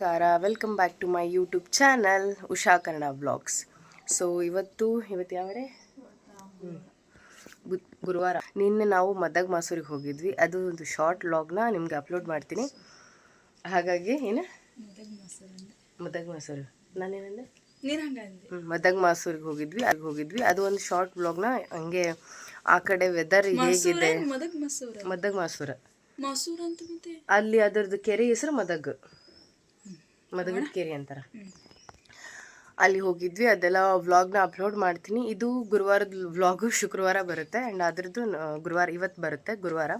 ನಮಸ್ಕಾರ. Welcome back to my YouTube channel Usha Kannada blogs so ಇವತ್ತು ಇವತ್ತು ಯಾವರೇ ಗುರುವಾರ. ನಿನ್ನೆ ನಾವು ಮದಗ್ ಮಾಸೂರಿಗೆ ಹೋಗಿದ್ವಿ. ಅದು ಒಂದು ಶಾರ್ಟ್ ವ್ಲಾಗ್ನ ನಿಮ್ಗೆ ಅಪ್ಲೋಡ್ ಮಾಡ್ತೀನಿ. ಹಾಗಾಗಿ ಏನು? ಮದಗ್ ಮಾಸೂರು ನಾನೇನಂದೆ? ಏನಂದ್ರೆ ಮದಗ್ ಮಾಸೂರಿಗೆ ಹೋಗಿದ್ವಿ. ಅಲ್ಲಿ ಹೋಗಿದ್ವಿ. ಅದು ಒಂದು ಶಾರ್ಟ್ ವ್ಲಾಗ್ನ ಹಂಗೆ ಆ ಕಡೆ ವೆದರ್ ಹೇಗಿದೆ? ಮದಗ್ ಮಸೂರ? ಮದಗ್ ಮಾಸೂರ. ಮಸೂರ ಅಂತ ಮತ್ತೆ? ಅಲ್ಲಿ ಅದರದ್ದು ಕೆರೆ ಹೆಸರು ಮದಗ್. ಮದಗದ ಕೆರೆ ಅಂತಾರ ಅಲ್ಲಿ ಹೋಗಿದ್ವಿ ಅದೆಲ್ಲ ವ್ಲಾಗ್ನ ಅಪ್ಲೋಡ್ ಮಾಡ್ತೀನಿ. ಇದು ಗುರುವಾರದ ವ್ಲಾಗು ಶುಕ್ರವಾರ ಬರುತ್ತೆ ಆ್ಯಂಡ್ ಅದ್ರದ್ದು ಗುರುವಾರ ಇವತ್ತು ಬರುತ್ತೆ ಗುರುವಾರ.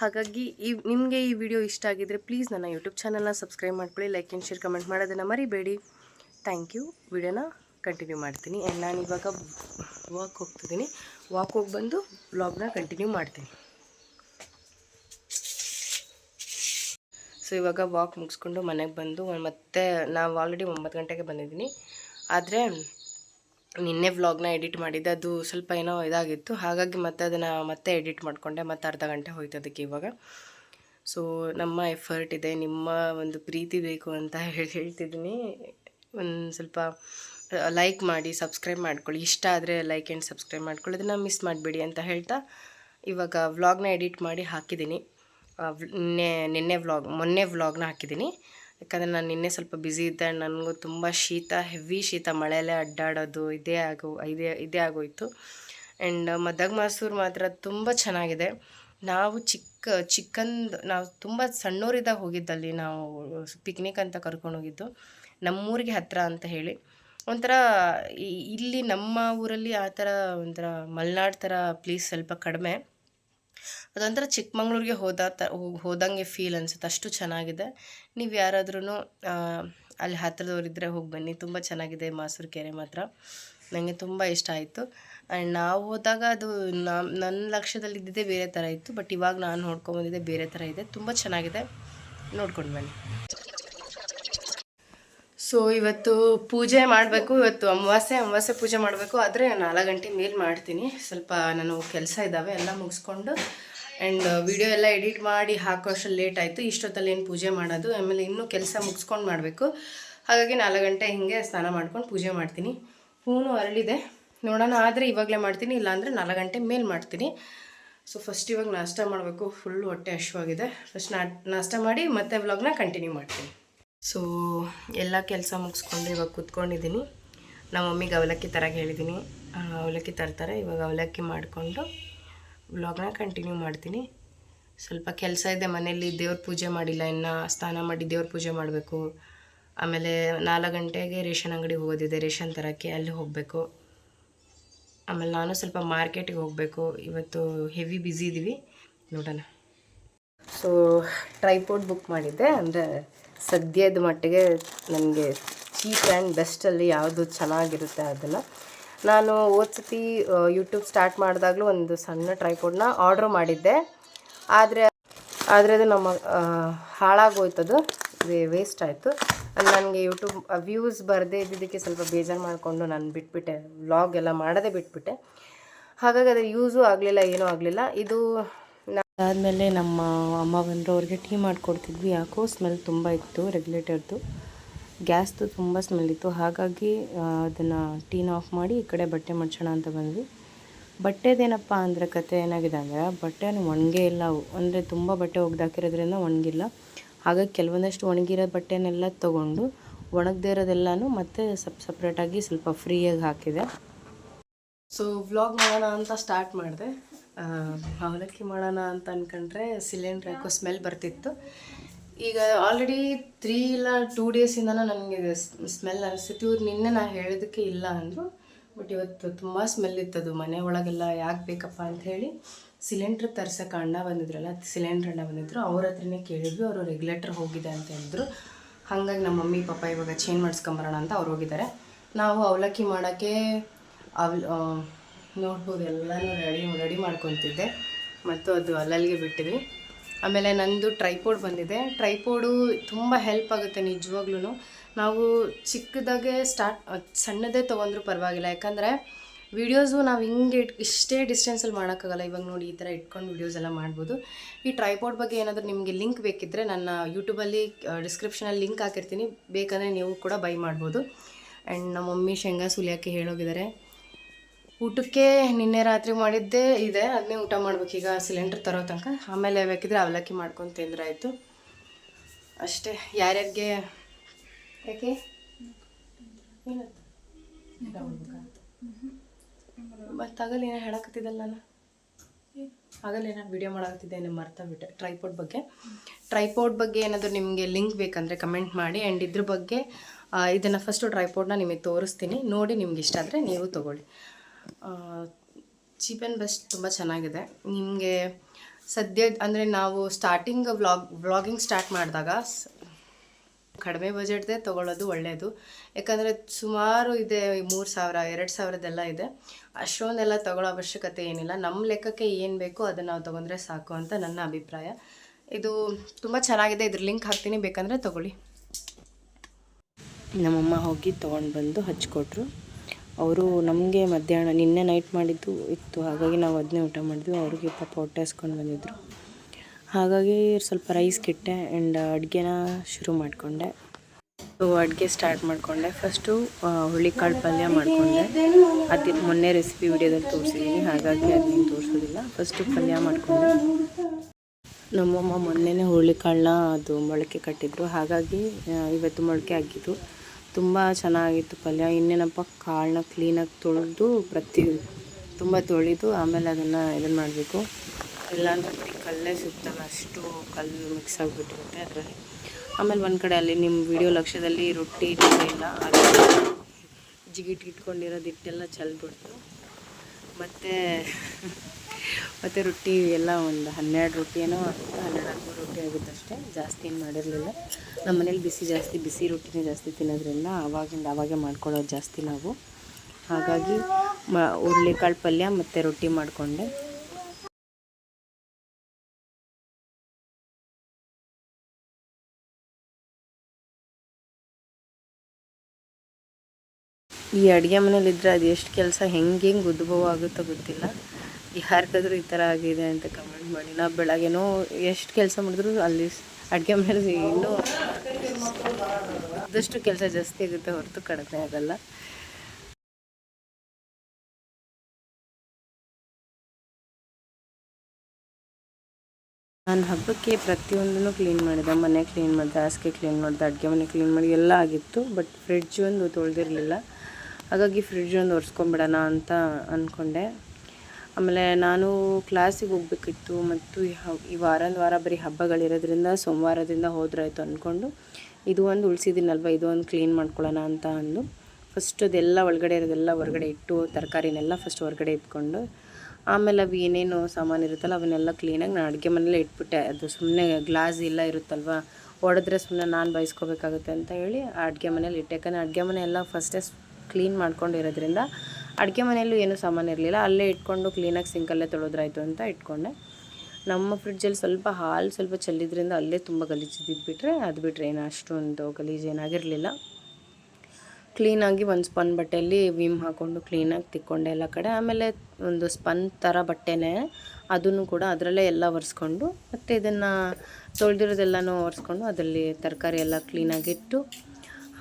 ಹಾಗಾಗಿ ಈ ನಿಮಗೆ ಈ ವಿಡಿಯೋ ಇಷ್ಟ ಆಗಿದ್ರೆ ಪ್ಲೀಸ್ ನನ್ನ ಯೂಟ್ಯೂಬ್ ಚಾನಲ್ನ ಸಬ್ಸ್ಕ್ರೈಬ್ ಮಾಡ್ಕೊಳ್ಳಿ ಲೈಕ್ ಆ್ಯಂಡ್ ಶೇರ್ ಕಮೆಂಟ್ ಮಾಡೋದನ್ನು ಮರಿಬೇಡಿ. ಥ್ಯಾಂಕ್ ಯು ವಿಡಿಯೋನ ಕಂಟಿನ್ಯೂ ಮಾಡ್ತೀನಿ ಆ್ಯಂಡ್ ನಾನು ಇವಾಗ ವಾಕ್ ಹೋಗ್ತಿದ್ದೀನಿ. ವಾಕ್ ಹೋಗಿ ಬಂದು ವ್ಲಾಗ್ನ ಕಂಟಿನ್ಯೂ ಮಾಡ್ತೀನಿ. ಸೊ, ಇವಾಗ ವಾಕ್ ಮುಗಿಸ್ಕೊಂಡು ಮನೆಗೆ ಬಂದು ಮತ್ತೆ ನಾವು ಆಲ್ರೆಡಿ ಒಂಬತ್ತು ಗಂಟೆಗೆ ಬಂದಿದ್ದೀನಿ ಆದರೆ ನಿನ್ನೆ ವ್ಲಾಗ್ನ ಎಡಿಟ್ ಮಾಡಿದ್ದೆ, ಅದು ಸ್ವಲ್ಪ ಏನೋ ಇದಾಗಿತ್ತು. ಹಾಗಾಗಿ ಮತ್ತೆ ಅದನ್ನು ಮತ್ತೆ ಎಡಿಟ್ ಮಾಡಿಕೊಂಡೆ, ಮತ್ತೆ ಅರ್ಧ ಗಂಟೆ ಹೋಯ್ತು ಅದಕ್ಕೆ ಇವಾಗ. ಸೊ ನಮ್ಮ ಎಫರ್ಟ್ ಇದೆ, ನಿಮ್ಮ ಒಂದು ಪ್ರೀತಿ ಬೇಕು ಅಂತ ಹೇಳಿ ಹೇಳ್ತಿದ್ದೀನಿ ಒಂದು ಸ್ವಲ್ಪ ಲೈಕ್ ಮಾಡಿ ಸಬ್ಸ್ಕ್ರೈಬ್ ಮಾಡ್ಕೊಳ್ಳಿ. ಇಷ್ಟ ಆದರೆ ಲೈಕ್ ಆ್ಯಂಡ್ ಸಬ್ಸ್ಕ್ರೈಬ್ ಮಾಡ್ಕೊಳ್ಳಿ ಅದನ್ನು ಮಿಸ್ ಮಾಡಬೇಡಿ ಅಂತ ಹೇಳ್ತಾ ಇವಾಗ ವ್ಲಾಗ್ನ ಎಡಿಟ್ ಮಾಡಿ ಹಾಕಿದ್ದೀನಿ ನಿನ್ನೆ ನಿನ್ನೆ ವ್ಲಾಗ್, ಮೊನ್ನೆ ವ್ಲಾಗ್ನ ಹಾಕಿದ್ದೀನಿ. ಯಾಕಂದರೆ ನಾನು ನಿನ್ನೆ ಸ್ವಲ್ಪ ಬ್ಯುಸಿ ಇದ್ದೆ, ನನಗೂ ತುಂಬ ಶೀತ ಹೆವಿ ಶೀತ, ಮಳೆಯಲ್ಲೇ ಅಡ್ಡಾಡೋದು, ಇದೇ ಆಗೋ, ಇದೇ ಇದೇ ಆಗೋಯ್ತು. ಆ್ಯಂಡ್ ಮದಗ್ ಮಾಸೂರು ಮಾತ್ರ ತುಂಬ ಚೆನ್ನಾಗಿದೆ. ನಾವು ಚಿಕ್ಕ, ಚಿಕ್ಕಂದು, ನಾವು ತುಂಬ ಸಣ್ಣೋರಿದ್ದಾಗ ಹೋಗಿದ್ದಲ್ಲಿ, ನಾವು ಪಿಕ್ನಿಕ್ ಅಂತ ಕರ್ಕೊಂಡು ಹೋಗಿದ್ದು, ನಮ್ಮೂರಿಗೆ ಹತ್ತಿರ ಅಂತ ಹೇಳಿ. ಒಂಥರ ಇಲ್ಲಿ ನಮ್ಮ ಊರಲ್ಲಿ ಆ ಥರ ಒಂಥರ ಮಲೆನಾಡು ಥರ ಪ್ಲೇಸ್ ಸ್ವಲ್ಪ ಕಡಿಮೆ. ಅದೊಂಥರ ಚಿಕ್ಕಮಂಗ್ಳೂರಿಗೆ ಹೋದ ತ ಹೋದಂಗೆ ಫೀಲ್ ಅನ್ಸುತ್ತೆ. ಅಷ್ಟು ಚೆನ್ನಾಗಿದೆ. ನೀವು ಯಾರಾದ್ರೂ ಅಲ್ಲಿ ಹತ್ರದವರಿದ್ದರೆ ಹೋಗಿ ಬನ್ನಿ. ತುಂಬ ಚೆನ್ನಾಗಿದೆ ಮಾಸೂರು ಕೆರೆ ಮಾತ್ರ. ನನಗೆ ತುಂಬ ಇಷ್ಟ ಆಯಿತು. ಆ್ಯಂಡ್ ನಾವು ಹೋದಾಗ ಅದು ನಮ್ಮ ನನ್ನ ಲಕ್ಷ್ಯದಲ್ಲಿ ಇದ್ದಿದ್ದೇ ಬೇರೆ ಥರ ಇತ್ತು. ಬಟ್ ಇವಾಗ ನಾನು ನೋಡ್ಕೊಂಬಂದಿದ್ದೆ ಬೇರೆ ಥರ ಇದೆ. ತುಂಬ ಚೆನ್ನಾಗಿದೆ. ನೋಡ್ಕೊಂಡು ಬನ್ನಿ. ಸೊ ಇವತ್ತು ಪೂಜೆ ಮಾಡಬೇಕು, ಇವತ್ತು ಅಮಾವಾಸ್ಯೆ ಅಮಾವಾಸ್ಯೆ ಪೂಜೆ ಮಾಡಬೇಕು. ಆದರೆ ನಾಲ್ಕು ಗಂಟೆ ಮೇಲೆ ಮಾಡ್ತೀನಿ. ಸ್ವಲ್ಪ ನಾನು ಕೆಲಸ ಇದ್ದಾವೆ ಎಲ್ಲ ಮುಗಿಸ್ಕೊಂಡು. ಆ್ಯಂಡ್ ವಿಡಿಯೋ ಎಲ್ಲ ಎಡಿಟ್ ಮಾಡಿ ಹಾಕೋಷ್ಟು ಲೇಟ್ ಆಯಿತು. ಇಷ್ಟೊತ್ತಲ್ಲಿ ಏನು ಪೂಜೆ ಮಾಡೋದು, ಆಮೇಲೆ ಇನ್ನೂ ಕೆಲಸ ಮುಗಿಸ್ಕೊಂಡು ಮಾಡಬೇಕು. ಹಾಗಾಗಿ ನಾಲ್ಕು ಗಂಟೆ ಹಿಂಗೆ ಸ್ನಾನ ಮಾಡ್ಕೊಂಡು ಪೂಜೆ ಮಾಡ್ತೀನಿ. ಹೂನು ಅರಳಿದೆ. ನೋಡೋಣ, ಆದರೆ ಇವಾಗಲೇ ಮಾಡ್ತೀನಿ. ಇಲ್ಲಾಂದರೆ ನಾಲ್ಕು ಗಂಟೆ ಮೇಲೆ ಮಾಡ್ತೀನಿ. ಸೊ ಫಸ್ಟ್ ಇವಾಗ ನಾಷ್ಟ ಮಾಡಬೇಕು. ಫುಲ್ ಹೊಟ್ಟೆ ಹಶುವಾಗಿದೆ. ಫಸ್ಟ್ ನಾ, ನಾಷ್ಟ ಮಾಡಿ ಮತ್ತೆ ವ್ಲಾಗ್ನ ಕಂಟಿನ್ಯೂ ಮಾಡ್ತೀನಿ. ಸೊ ಎಲ್ಲ ಕೆಲಸ ಮುಗಿಸ್ಕೊಂಡು ಇವಾಗ ಕೂತ್ಕೊಂಡಿದ್ದೀನಿ. ನಮ್ಮ ಮಮ್ಮಿಗೆ ಅವಲಕ್ಕಿ ತರಕ್ಕೆ ಹೇಳಿದ್ದೀನಿ. ಅವಲಕ್ಕಿ ತರ್ತಾರೆ. ಇವಾಗ ಅವಲಕ್ಕಿ ಮಾಡಿಕೊಂಡು ಬ್ಲಾಗ್ನ ಕಂಟಿನ್ಯೂ ಮಾಡ್ತೀನಿ. ಸ್ವಲ್ಪ ಕೆಲಸ ಇದೆ ಮನೆಯಲ್ಲಿ, ದೇವ್ರ ಪೂಜೆ ಮಾಡಿಲ್ಲ. ಇನ್ನು ಸ್ನಾನ ಮಾಡಿ ದೇವ್ರ ಪೂಜೆ ಮಾಡಬೇಕು. ಆಮೇಲೆ ನಾಲ್ಕು ಗಂಟೆಗೆ ರೇಷನ್ ಅಂಗಡಿಗೆ ಹೋಗೋದಿದೆ. ರೇಷನ್ ತರೋಕ್ಕೆ ಅಲ್ಲಿ ಹೋಗಬೇಕು. ಆಮೇಲೆ ನಾನು ಸ್ವಲ್ಪ ಮಾರ್ಕೆಟಿಗೆ ಹೋಗಬೇಕು. ಇವತ್ತು ಹೆವಿ ಬ್ಯುಸಿ ಇದ್ದೀವಿ ನೋಡೋಣ. ಸೊ ಟ್ರೈಪೋರ್ಟ್ ಬುಕ್ ಮಾಡಿದ್ದೆ. ಅಂದರೆ ಸದ್ಯದ ಮಟ್ಟಿಗೆ ನನಗೆ ಚೀಪ್ ಆ್ಯಂಡ್ ಬೆಸ್ಟಲ್ಲಿ ಯಾವುದು ಚೆನ್ನಾಗಿರುತ್ತೆ ಅದನ್ನು. ನಾನು ಹೋದ ಸತಿ ಯೂಟ್ಯೂಬ್ ಸ್ಟಾರ್ಟ್ ಮಾಡಿದಾಗಲೂ ಒಂದು ಸಣ್ಣ ಟ್ರೈಪೋಡ್ನ ಆರ್ಡ್ರ್ ಮಾಡಿದ್ದೆ. ಆದರೆ ಆದರೆ ಅದು ನಮ್ಮ ಹಾಳಾಗೋಯ್ತದು ವೇಸ್ಟ್ ಆಯಿತು. ಅದು ನನಗೆ ಯೂಟ್ಯೂಬ್ ವ್ಯೂಸ್ ಬರದೇ ಇದ್ದಿದ್ದಕ್ಕೆ ಸ್ವಲ್ಪ ಬೇಜಾರು ಮಾಡಿಕೊಂಡು ನಾನು ಬಿಟ್ಬಿಟ್ಟೆ. ವ್ಲಾಗ್ ಎಲ್ಲ ಮಾಡೋದೇ ಬಿಟ್ಬಿಟ್ಟೆ. ಹಾಗಾಗಿ ಅದು ಯೂಸು ಆಗಲಿಲ್ಲ, ಏನೂ ಆಗಲಿಲ್ಲ. ಇದು ಆದಮೇಲೆ ನಮ್ಮ ಅಮ್ಮ ಬಂದರು, ಅವ್ರಿಗೆ ಟೀ ಮಾಡಿಕೊಡ್ತಿದ್ವಿ. ಯಾಕೋ ಸ್ಮೆಲ್ ತುಂಬ ಇತ್ತು ರೆಗ್ಯುಲೇಟರ್ದು ಗ್ಯಾಸ್ದು ತುಂಬ ಸ್ಮೆಲ್ ಇತ್ತು. ಹಾಗಾಗಿ ಅದನ್ನು ಟೀನ ಆಫ್ ಮಾಡಿ ಈ ಕಡೆ ಬಟ್ಟೆ ಮಡ್ಚೋಣ ಅಂತ ಬಂದ್ವಿ. ಬಟ್ಟೆದೇನಪ್ಪ ಅಂದರೆ ಕತೆ ಏನಾಗಿದೆ ಅಂದರೆ, ಬಟ್ಟೆನೂ ಒಣಗೇ ಇಲ್ಲ. ಅಂದರೆ ತುಂಬ ಬಟ್ಟೆ ಒಗ್ದಾಕಿರೋದ್ರಿಂದ ಒಣಗಿಲ್ಲ. ಹಾಗಾಗಿ ಕೆಲವೊಂದಷ್ಟು ಒಣಗಿರೋ ಬಟ್ಟೆನೆಲ್ಲ ತೊಗೊಂಡು ಒಣಗದೇ ಇರೋದೆಲ್ಲನೂ ಮತ್ತೆ ಸಪ್ ಸಪ್ರೇಟಾಗಿ ಸ್ವಲ್ಪ ಫ್ರೀಯಾಗಿ ಹಾಕಿದೆ. ಸೊ ವ್ಲಾಗ್ ಮಾಡೋಣ ಅಂತ ಸ್ಟಾರ್ಟ್ ಮಾಡಿದೆ. ಅವಲಕ್ಕಿ ಮಾಡೋಣ ಅಂತ ಅಂದ್ಕೊಂಡ್ರೆ ಸಿಲಿಂಡ್ರ್ ಯಾಕೋ ಸ್ಮೆಲ್ ಬರ್ತಿತ್ತು. ಈಗ ಆಲ್ರೆಡಿ ತ್ರೀ ಇಲ್ಲ ಟೂ ಡೇಸಿಂದನೂ ನನಗೆ ಸ್ಮೆಲ್ ಅನಿಸ್ತಿತ್ತು. ಇವ್ರು ನಿನ್ನೆ ನಾನು ಹೇಳೋದಕ್ಕೆ ಇಲ್ಲ ಅಂದರು. ಬಟ್ ಇವತ್ತು ತುಂಬ ಸ್ಮೆಲ್ ಇತ್ತದು ಮನೆ ಒಳಗೆಲ್ಲ ಯಾಕೆ ಬೇಕಪ್ಪ ಅಂತ ಹೇಳಿ ಸಿಲಿಂಡ್ರ್ ತರ್ಸೋಕೆ ಅಣ್ಣ ಬಂದಿದ್ರಲ್ಲ ಸಿಲಿಂಡ್ರ್ ಅಣ್ಣ ಬಂದಿದ್ರು. ಅವ್ರ ಹತ್ರನೇ ಕೇಳಿದ್ವಿ. ಅವರು ರೆಗ್ಯುಲೇಟರ್ ಹೋಗಿದೆ ಅಂತ ಹೇಳಿದ್ರು. ಹಾಗಾಗಿ ನಮ್ಮ ಮಮ್ಮಿ ಪಾಪ ಇವಾಗ ಚೇಂಜ್ ಮಾಡಿಸ್ಕೊಂಬರೋಣ ಅಂತ ಅವ್ರು ಹೋಗಿದ್ದಾರೆ. ನಾವು ಅವಲಕ್ಕಿ ಮಾಡೋಕ್ಕೆ ಅವಲ್ ಆ, ನೋಡ್ಬೋದು, ಎಲ್ಲನೂ ರೆಡಿ ರೆಡಿ ಮಾಡ್ಕೊತಿದ್ದೆ. ಮತ್ತು ಅದು ಅಲ್ಲಲ್ಲಿಗೆ ಬಿಟ್ಟಿದ್ವಿ. ಆಮೇಲೆ ನಂದು ಟ್ರೈಪೋಡ್ ಬಂದಿದೆ. ಟ್ರೈಪೋಡು ತುಂಬ ಹೆಲ್ಪ್ ಆಗುತ್ತೆ ನಿಜವಾಗ್ಲೂ ನಾವು ಚಿಕ್ಕದಾಗೆ ಸ್ಟಾರ್ಟ್ ಸಣ್ಣದೇ ತೊಗೊಂಡ್ರೂ ಪರವಾಗಿಲ್ಲ. ಯಾಕಂದರೆ ವೀಡಿಯೋಸು ನಾವು ಹಿಂಗೆ ಇಟ್, ಇಷ್ಟೇ ಡಿಸ್ಟೆನ್ಸಲ್ಲಿ ಮಾಡೋಕ್ಕಾಗಲ್ಲ. ಇವಾಗ ನೋಡಿ ಈ ಥರ ಇಟ್ಕೊಂಡು ವೀಡಿಯೋಸ್ ಎಲ್ಲ ಮಾಡ್ಬೋದು. ಈ ಟ್ರೈಪೋಡ್ ಬಗ್ಗೆ ಏನಾದರೂ ನಿಮಗೆ ಲಿಂಕ್ ಬೇಕಿದ್ದರೆ ನನ್ನ ಯೂಟ್ಯೂಬಲ್ಲಿ ಡಿಸ್ಕ್ರಿಪ್ಷನಲ್ಲಿ ಲಿಂಕ್ ಹಾಕಿರ್ತೀನಿ. ಬೇಕಂದರೆ ನೀವು ಕೂಡ ಬೈ ಮಾಡ್ಬೋದು. ಆ್ಯಂಡ್ ನಮ್ಮ ಮಮ್ಮಿ ಶೇಂಗಾ ಸುಲಿಯೋಕ್ಕೆ ಹೇಳೋಗಿದ್ದಾರೆ. ಊಟಕ್ಕೆ ನಿನ್ನೆ ರಾತ್ರಿ ಮಾಡಿದ್ದೇ ಇದೆ. ಅದನ್ನೇ ಊಟ ಮಾಡ್ಬೇಕು. ಈಗ ಸಿಲಿಂಡ್ರ್ ತರೋ ತನಕ. ಆಮೇಲೆ ಬೇಕಿದ್ರೆ ಅವಲಕ್ಕಿ ಮಾಡ್ಕೊಂಡು ತಿಂದ್ರೆ ಆಯಿತು ಅಷ್ಟೇ. ಯಾರ್ಯಾರಿಗೆ? ಯಾಕೆ? ಮತ್ತು ಆಗಲ್ಲ ಏನೋ ಹೇಳಕತ್ತಿದ್ದಲ್ಲ ನಾನು? ಆಗಲ್ಲ ಏನೋ ವಿಡಿಯೋ ಮರ್ತಾ ಬಿಟ್ಟೆ ಟ್ರೈಪೋಡ್ ಬಗ್ಗೆ. ಟ್ರೈಪೋಡ್ ಬಗ್ಗೆ ಏನಾದರೂ ನಿಮಗೆ ಲಿಂಕ್ ಬೇಕಂದರೆ ಕಮೆಂಟ್ ಮಾಡಿ. ಆ್ಯಂಡ್ ಇದ್ರ ಬಗ್ಗೆ ಇದನ್ನು ಫಸ್ಟು ಟ್ರೈಪೋಡ್ನ ನಿಮಗೆ ತೋರಿಸ್ತೀನಿ. ನೋಡಿ ನಿಮ್ಗೆ ಇಷ್ಟ ಆದರೆ ನೀವು ತೊಗೊಳ್ಳಿ. ಚೀಪ್ ಆ್ಯಂಡ್ ಬೆಸ್ಟ್ ತುಂಬ ಚೆನ್ನಾಗಿದೆ. ನಿಮಗೆ ಸದ್ಯ ಅಂದರೆ ನಾವು ಸ್ಟಾರ್ಟಿಂಗ್ ವ್ಲಾಗ್ ವ್ಲಾಗಿಂಗ್ ಸ್ಟಾರ್ಟ್ ಮಾಡಿದಾಗ ಕಡಿಮೆ ಬಜೆಟ್ದೇ ತೊಗೊಳ್ಳೋದು ಒಳ್ಳೆಯದು ಯಾಕಂದರೆ ಸುಮಾರು ಇದೆ, ಮೂರು ಸಾವಿರ, ಎರಡು ಸಾವಿರದೆಲ್ಲ ಇದೆ. ಅಷ್ಟೊಂದೆಲ್ಲ ತೊಗೊಳ್ಳೋ ಅವಶ್ಯಕತೆ ಏನಿಲ್ಲ. ನಮ್ಮ ಲೆಕ್ಕಕ್ಕೆ ಏನು ಬೇಕೋ ಅದನ್ನು ನಾವು ತೊಗೊಂಡ್ರೆ ಸಾಕು ಅಂತ ನನ್ನ ಅಭಿಪ್ರಾಯ. ಇದು ತುಂಬ ಚೆನ್ನಾಗಿದೆ. ಇದ್ರ ಲಿಂಕ್ ಹಾಕ್ತೀನಿ. ಬೇಕಂದರೆ ತೊಗೊಳ್ಳಿ. ನಮ್ಮಮ್ಮ ಹೋಗಿ ತೊಗೊಂಡು ಬಂದು ಹಚ್ಕೊಟ್ರು. ಅವರು ನಮಗೆ ಮಧ್ಯಾಹ್ನ, ನಿನ್ನೆ ನೈಟ್ ಮಾಡಿದ್ದು ಇತ್ತು. ಹಾಗಾಗಿ ನಾವು ಅದನ್ನೇ ಊಟ ಮಾಡಿದ್ವಿ. ಅವ್ರಿಗೆ ಪಾಪ ಹೊಟ್ಟೆ ಹಸ್ಕೊಂಡು ಬಂದಿದ್ದರು ಹಾಗಾಗಿ ಸ್ವಲ್ಪ ರೈಸ್ ಕಿಟ್ಟೆ ಆ್ಯಂಡ್ ಅಡುಗೆನ ಶುರು ಮಾಡಿಕೊಂಡೆ. ಸೊ ಅಡುಗೆ ಸ್ಟಾರ್ಟ್ ಮಾಡಿಕೊಂಡೆ. ಫಸ್ಟು ಹುಳ್ಳಿಕಾಳು ಪಲ್ಯ ಮಾಡಿಕೊಂಡೆ. ಅದು ಮೊನ್ನೆ ರೆಸಿಪಿ ವಿಡಿಯೋದಲ್ಲಿ ತೋರಿಸಿದ್ದೀನಿ ಹಾಗಾಗಿ ಅದನ್ನೇನು ತೋರಿಸೋದಿಲ್ಲ. ಫಸ್ಟು ಪಲ್ಯ ಮಾಡಿಕೊಂಡೆ. ನಮ್ಮಮ್ಮ ಮೊನ್ನೆನೇ ಹುರುಳಿಕಾಳನ್ನ ಅದು ಮೊಳಕೆ ಕಟ್ಟಿದ್ರು. ಹಾಗಾಗಿ ಇವತ್ತು ಮೊಳಕೆ ಆಗಿದ್ದು ತುಂಬ ಚೆನ್ನಾಗಿತ್ತು ಪಲ್ಯ. ಇನ್ನೇನಪ್ಪ, ಕಾಳನ್ನ ಕ್ಲೀನಾಗಿ ತೊಳೆದು ಪ್ರತಿ, ತುಂಬ ತೊಳೆದು ಆಮೇಲೆ ಅದನ್ನು ಇದನ್ನು ಮಾಡಬೇಕು. ಇಲ್ಲಾಂದ್ರೆ ಕಲ್ಲೇ ಸಿಗ್ತಲ್ಲ ಅಷ್ಟು ಕಲ್ಲು ಮಿಕ್ಸ್ ಆಗಿಬಿಟ್ಟಿರುತ್ತೆ ಅದರಲ್ಲಿ. ಆಮೇಲೆ ಒಂದು ಕಡೆ ಅಲ್ಲಿ ನಿಮ್ಮ ವಿಡಿಯೋ ಲಕ್ಷ್ಯದಲ್ಲಿ ರೊಟ್ಟಿ ಇಲ್ಲ, ಅದು ಜಿಗಿಟ್ ಇಟ್ಕೊಂಡಿರೋದು ಹಿಟ್ಟೆಲ್ಲ ಚೆಲ್ಬಿಡ್ತು. ಮತ್ತು ಮತ್ತು ರೊಟ್ಟಿ ಎಲ್ಲ ಒಂದು ಹನ್ನೆರಡು ರೊಟ್ಟಿ ಏನೋ ಆಗಿತ್ತು ಹನ್ನೆರಡು ಹದಿಮೂರು ರೊಟ್ಟಿ ಆಗುತ್ತಷ್ಟೇ ಜಾಸ್ತಿ ಏನು ಮಾಡಿರಲಿಲ್ಲ. ನಮ್ಮ ಮನೇಲಿ ಬಿಸಿ ಜಾಸ್ತಿ, ಬಿಸಿ ರೊಟ್ಟಿನೇ ಜಾಸ್ತಿ ತಿನ್ನೋದ್ರಿಂದ ಆವಾಗಿಂದ ಆವಾಗೆ ಮಾಡ್ಕೊಳ್ಳೋದು ಜಾಸ್ತಿ ನಾವು. ಹಾಗಾಗಿ ಮ, ಹುರುಳಿಕಾಳು ಪಲ್ಯ ಮತ್ತು ರೊಟ್ಟಿ ಮಾಡಿಕೊಂಡೆ. ಈ ಅಡುಗೆ ಮನೇಲಿದ್ದರೆ ಅದು ಎಷ್ಟು ಕೆಲಸ, ಹೆಂಗೆ ಹೆಂಗೆ ಉದ್ಭವ ಆಗುತ್ತೋ ಗೊತ್ತಿಲ್ಲ. ಯಾರಿಗಾದ್ರೂ ಈ ಥರ ಆಗಿದೆ ಅಂತ ಕಮೆಂಟ್ ಮಾಡಿ. ನಾವು ಬೆಳಗ್ಗೆನೋ ಎಷ್ಟು ಕೆಲಸ ಮಾಡಿದ್ರು ಅಲ್ಲಿ ಅಡುಗೆ ಮಾಡಿದ್ರೆ ಇನ್ನೂ ಆದಷ್ಟು ಕೆಲಸ ಜಾಸ್ತಿ ಆಗುತ್ತೆ ಹೊರತು ಕಡಿಮೆ ಆಗಲ್ಲ. ನಾನು ಹಬ್ಬಕ್ಕೆ ಪ್ರತಿಯೊಂದನ್ನು ಕ್ಲೀನ್ ಮಾಡಿದೆ. ಮನೆ ಕ್ಲೀನ್ ಮಾಡಿದೆ, ಹಾಸಿಗೆ ಕ್ಲೀನ್ ಮಾಡಿದೆ, ಅಡುಗೆ ಮನೆ ಕ್ಲೀನ್ ಮಾಡಿ ಎಲ್ಲ ಆಗಿತ್ತು ಬಟ್ ಫ್ರಿಡ್ಜ್ ಒಂದು ತೊಳೆದಿರಲಿಲ್ಲ. ಹಾಗಾಗಿ ಫ್ರಿಡ್ಜ್ ಒಂದು ಒರೆಸ್ಕೊಂಬಿಡೋಣ ಅಂತ ಅಂದ್ಕೊಂಡೆ ಆಮೇಲೆ ನಾನು ಕ್ಲಾಸಿಗೆ ಹೋಗ್ಬೇಕಿತ್ತು ಮತ್ತು ಈ ವಾರದ ವಾರ ಬರೀ ಹಬ್ಬಗಳಿರೋದ್ರಿಂದ ಸೋಮವಾರದಿಂದ ಹೋದ್ರಾಯ್ತು ಅಂದ್ಕೊಂಡು ಇದು ಒಂದು ಉಳಿಸಿದ್ದೀನಲ್ವ, ಇದು ಒಂದು ಕ್ಲೀನ್ ಮಾಡ್ಕೊಳ್ಳೋಣ ಅಂತ ಅಂದು. ಫಸ್ಟ್ ಅದೆಲ್ಲ ಒಳಗಡೆ ಇರೋದೆಲ್ಲ ಹೊರಗಡೆ ಇಟ್ಟು, ತರಕಾರಿನೆಲ್ಲ ಫಸ್ಟ್ ಹೊರಗಡೆ ಇಟ್ಕೊಂಡು, ಆಮೇಲೆ ಅವು ಏನೇನು ಸಾಮಾನು ಇರುತ್ತಲ್ಲ ಅವನ್ನೆಲ್ಲ ಕ್ಲೀನಾಗಿ ನಾನು ಅಡುಗೆ ಮನೇಲೆ ಇಟ್ಬಿಟ್ಟೆ. ಅದು ಸುಮ್ಮನೆ ಗ್ಲಾಸ್ ಇಲ್ಲ ಇರುತ್ತಲ್ವ ಹೊಡೆದ್ರೆ ಸುಮ್ಮನೆ ನಾನು ಬಯಸ್ಕೋಬೇಕಾಗುತ್ತೆ ಅಂತ ಹೇಳಿ ಅಡುಗೆ ಮನೇಲಿ ಇಟ್ಟೆ. ಯಾಕಂದರೆ ಅಡುಗೆ ಮನೆ ಎಲ್ಲ ಫಸ್ಟೇ ಕ್ಲೀನ್ ಮಾಡ್ಕೊಂಡಿರೋದ್ರಿಂದ ಅಡುಗೆ ಮನೆಯಲ್ಲೂ ಏನೂ ಸಾಮಾನು ಇರಲಿಲ್ಲ. ಅಲ್ಲೇ ಇಟ್ಕೊಂಡು ಕ್ಲೀನಾಗಿ ಸಿಂಕಲ್ಲೇ ತೊಳೆದ್ರಾಯ್ತು ಅಂತ ಇಟ್ಕೊಂಡೆ. ನಮ್ಮ ಫ್ರಿಡ್ಜಲ್ಲಿ ಸ್ವಲ್ಪ ಹಾಲು ಸ್ವಲ್ಪ ಚೆಲ್ಲಿದ್ರಿಂದ ಅಲ್ಲೇ ತುಂಬ ಗಲೀಜಿದ್ದು ಬಿಟ್ಟರೆ ಅದು ಬಿಟ್ಟರೆ ಏನು ಅಷ್ಟೊಂದು ಗಲೀಜು ಏನಾಗಿರಲಿಲ್ಲ. ಕ್ಲೀನಾಗಿ ಒಂದು ಸ್ಪನ್ ಬಟ್ಟೆಯಲ್ಲಿ ವಿಮ್ ಹಾಕ್ಕೊಂಡು ಕ್ಲೀನಾಗಿ ತಿಕ್ಕೊಂಡೆ ಎಲ್ಲ ಕಡೆ. ಆಮೇಲೆ ಒಂದು ಸ್ಪನ್ ಥರ ಬಟ್ಟೆನೇ ಅದನ್ನು ಕೂಡ ಅದರಲ್ಲೇ ಎಲ್ಲ ಒರೆಸ್ಕೊಂಡು ಮತ್ತು ಇದನ್ನು ತೊಳೆದಿರೋದೆಲ್ಲನೂ ಒರೆಸ್ಕೊಂಡು ಅದರಲ್ಲಿ ತರಕಾರಿ ಎಲ್ಲ ಕ್ಲೀನಾಗಿಟ್ಟು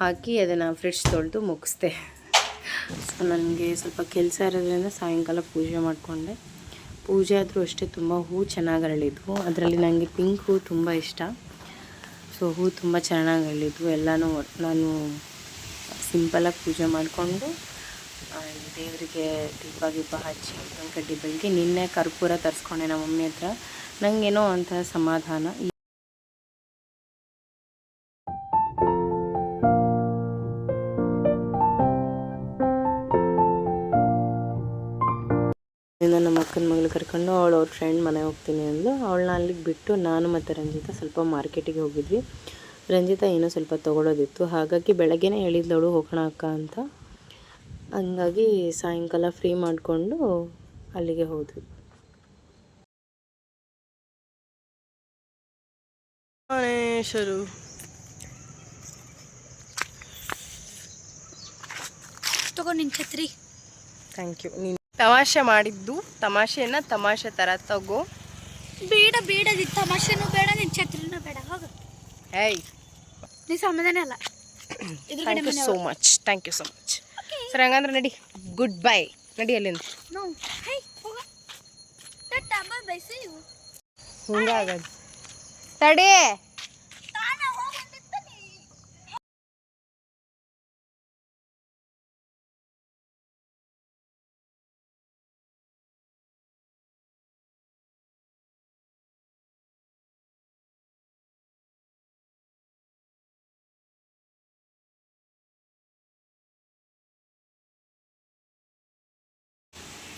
ಹಾಕಿ ಅದನ್ನು ಫ್ರಿಡ್ಜ್ ತೊಳೆದು ಮುಗಿಸ್ದೆ. ಸೊ ನನಗೆ ಸ್ವಲ್ಪ ಕೆಲಸ ಇರೋದ್ರಿಂದ ಸಾಯಂಕಾಲ ಪೂಜೆ ಮಾಡಿಕೊಂಡೆ. ಪೂಜೆ ಆದರೂ ಅಷ್ಟೇ ತುಂಬ ಹೂ ಚೆನ್ನಾಗಿ ಅರಳಿದ್ವು. ಅದರಲ್ಲಿ ನನಗೆ ಪಿಂಕ್ ಹೂ ತುಂಬ ಇಷ್ಟ. ಸೊ ಹೂ ತುಂಬ ಚೆನ್ನಾಗಿ ಅರಳಿದ್ವು. ಎಲ್ಲನೂ ನಾನು ಸಿಂಪಲಾಗಿ ಪೂಜೆ ಮಾಡಿಕೊಂಡು ದೇವರಿಗೆ ದೀಪ ದೀಪ ಹಚ್ಚಿ, ಕಡ್ಡಿ ಬೆಳಗ್ಗೆ ನಿನ್ನೆ ಕರ್ಪೂರ ತರಿಸ್ಕೊಂಡೆ ನಮ್ಮ ಮಮ್ಮಿ ಹತ್ರ. ನನಗೇನೋ ಒಂಥರ ಸಮಾಧಾನ. ಕರ್ಕೊಂಡು ಅವಳು ಅವ್ರ ಫ್ರೆಂಡ್ ಮನೆಗೆ ಹೋಗ್ತೀನಿ ಅಂದು ಅವಳನ್ನ ಅಲ್ಲಿಗೆ ಬಿಟ್ಟು ನಾನು ಮತ್ತು ರಂಜಿತಾ ಸ್ವಲ್ಪ ಮಾರ್ಕೆಟಿಗೆ ಹೋಗಿದ್ವಿ. ರಂಜಿತಾ ಏನೋ ಸ್ವಲ್ಪ ತೊಗೊಳೋದಿತ್ತು. ಹಾಗಾಗಿ ಬೆಳಗ್ಗೆನೇ ಹೇಳಿದ್ಲವಳು ಹೋಗೋಣ ಅಕ್ಕ ಅಂತ. ಹಂಗಾಗಿ ಸಾಯಂಕಾಲ ಫ್ರೀ ಮಾಡಿಕೊಂಡು ಅಲ್ಲಿಗೆ ಹೋದ್ವಿ. ಗಣೇಶರು. ತಗೋ ನಿನ್ ಛತ್ರಿ. ಥ್ಯಾಂಕ್ ಯು ನೀನು ತಮಾಷೆ ಮಾಡಿದ್ದು. ತಮಾಷೆನ ತಮಾಷೆ ಥರ ತಗೋ. ಬೇಡ ಬೇಡ ನಿನ್ ತಮಾಷೆನೂ ಬೇಡ ನಿನ್ ಛತ್ರಿನೂ ಬೇಡ ಹೋಗು. ಹೇಯ್. ನೀ ಸಮಾಧಾನ ಅಲ್ಲ. Thank you so much thank you so much ಸರಿ ಹಂಗಂದ್ರೆ ನಡಿ. ಗುಡ್ ಬೈ ನಡಿ ಅಲ್ಲಿಂದ. ನೋ ಹೇ ಹೋಗ. Bye bye bye see you ಹಿಂಗಾಗದು. ತಡಿ.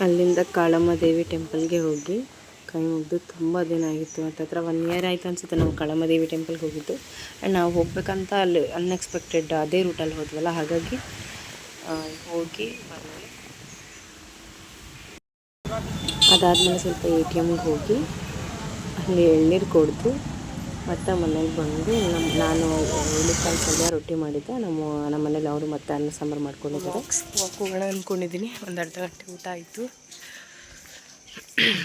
ಅಲ್ಲಿಂದ ಕಾಳಮ್ಮ ದೇವಿ ಟೆಂಪಲ್ಗೆ ಹೋಗಿ ಕೈ ಮುಗಿದು ತುಂಬ ದಿನ ಆಗಿತ್ತು ಹತ್ರ ಒನ್ ಇಯರ್ ಆಯಿತು ಅನ್ಸುತ್ತೆ ನಾವು ಕಾಳಮ್ಮ ದೇವಿ ಟೆಂಪಲ್ಗೆ ಹೋಗಿದ್ದು. ಆ್ಯಂಡ್ ನಾವು ಹೋಗ್ಬೇಕಂತ ಅಲ್ಲಿ ಅನ್ಎಕ್ಸ್ಪೆಕ್ಟೆಡ್ ಅದೇ ರೂಟಲ್ಲಿ ಹೋದ್ವಲ್ಲ, ಹಾಗಾಗಿ ಹೋಗಿ ಬಂದ್ವಿ. ಅದಾದಮೇಲೆ ಸ್ವಲ್ಪ ಎ ಟಿ ಎಮ್ಗೆ ಹೋಗಿ ಅಲ್ಲಿ ಎಳ್ನೀರು ಕೊಡ್ದು ಮತ್ತೆ ಮನೇಲಿ ಬಂದು ನಮ್ಮ ನಾನು ಹುಳಿಕಾಳು ಪಲ್ಯ ರೊಟ್ಟಿ ಮಾಡಿದ್ದೆ. ನಮ್ಮ ನಮ್ಮ ಮನೇಲಿ ಅವರು ಮತ್ತೆ ಅನ್ನ ಸಾಂಬಾರು ಮಾಡ್ಕೊಂಡಿದ್ದಾರೆ. ವಾಕ್ ಹೋಗೋಣ ಅಂದ್ಕೊಂಡಿದ್ದೀನಿ ಒಂದು ಅರ್ಧ ಗಂಟೆ ಊಟ ಆಯಿತು.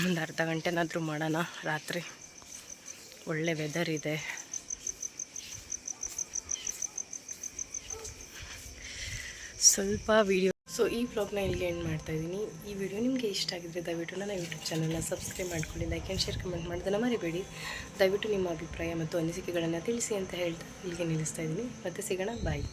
ಒಂದು ಅರ್ಧ ಗಂಟೆನಾದರೂ ಮಾಡೋಣ. ರಾತ್ರಿ ಒಳ್ಳೆ ವೆದರ್ ಇದೆ. ಸ್ವಲ್ಪ ವಿಡಿಯೋ ಸೊ ಈ ವ್ಲಾಗ್ನ ಇಲ್ಲಿಗೆ ಎಂಡ್ ಮಾಡ್ತಾ ಇದ್ದೀನಿ. ಈ ವಿಡಿಯೋ ನಿಮಗೆ ಇಷ್ಟ ಆಗಿದ್ರೆ ದಯವಿಟ್ಟು ನನ್ನ ಯೂಟ್ಯೂಬ್ ಚಾನಲ್ನ ಸಬ್ಸ್ಕ್ರೈಬ್ ಮಾಡ್ಕೊಳ್ಳಿ ಲೈಕ್ ಆ್ಯಂಡ್ ಶೇರ್ ಕಮೆಂಟ್ ಮಾಡೋದನ್ನು ಮರಿಬೇಡಿ. ದಯವಿಟ್ಟು ನಿಮ್ಮ ಅಭಿಪ್ರಾಯ ಮತ್ತು ಅನಿಸಿಕೆಗಳನ್ನು ತಿಳಿಸಿ ಅಂತ ಹೇಳ್ತಾ ಇಲ್ಲಿಗೆ ನಿಲ್ಲಿಸ್ತಾ ಇದ್ದೀನಿ. ಮತ್ತೆ ಸಿಗೋಣ ಬಾಯ್